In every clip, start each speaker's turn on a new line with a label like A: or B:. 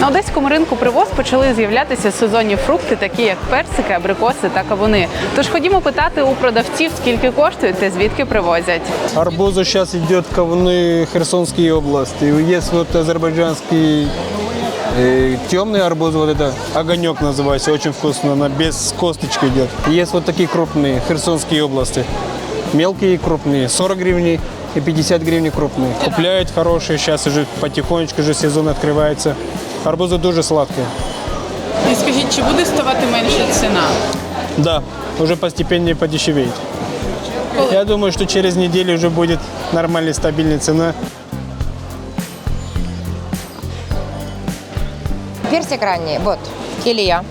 A: На одеському ринку привоз почали з'являтися сезонні фрукти, такі як персики, абрикоси та кавуни. Тож ходімо питати у продавців, скільки коштують та звідки привозять.
B: Арбузу сейчас идет ковны Херсонской области. Есть вот азербайджанский э, темный арбуз, вот это огонек называется, очень вкусно, она без косточки идет. Есть вот такие крупные Херсонские области. Мелкие и крупные, 40 гривен и 50 гривен крупные. Купляют хорошие, сейчас уже потихонечку уже сезон открывается. Арбузы дуже сладкие.
A: І скажіть, чи буде ставати менша ціна?
B: Да, уже постепенно подешевеет. Я думаю, что через неделю уже будет нормальная стабильная цена.
C: Персик ранний, вот, Илья.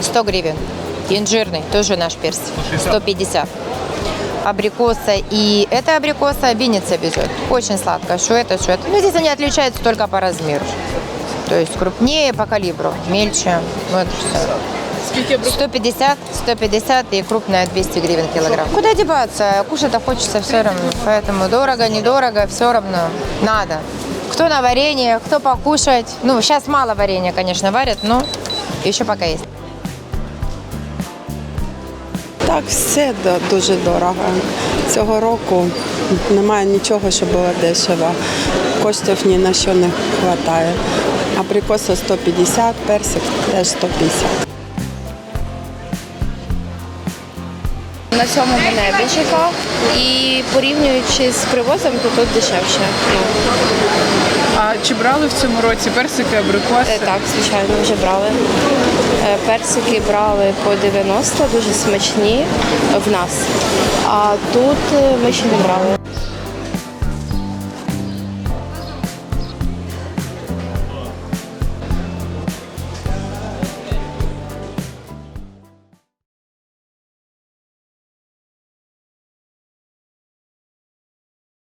C: 100 гривен. Инжирный, тоже наш персик. 150. Абрикоса и эта абрикоса Винница везет. Очень сладкая. Что это, что это. Ну, здесь они отличаются только по размеру. То есть крупнее по калибру, мельче. Вот все.
A: Скільки
C: 150, 150 и крупная 200 гривен килограмм. Куда деваться? Кушать-то хочется все равно. Поэтому дорого, недорого, все равно надо. Кто на варенье, кто покушать. Ну, сейчас мало варенья, конечно, варят, но еще пока есть.
D: Так, все дуже дорого. Цього року немає нічого, що було дешево. Коштів ні на що не вистачає. Абрикоса 150, персик теж 150.
E: На цьому мене вичекав і порівнюючи з привозом, то тут дешевше. Ну,
A: А чи брали в цьому році персики, абрикоси?
E: е, так, звичайно, вже брали. Е, Персики брали по 90, дуже смачні в нас. А тут е, ми ще не брали.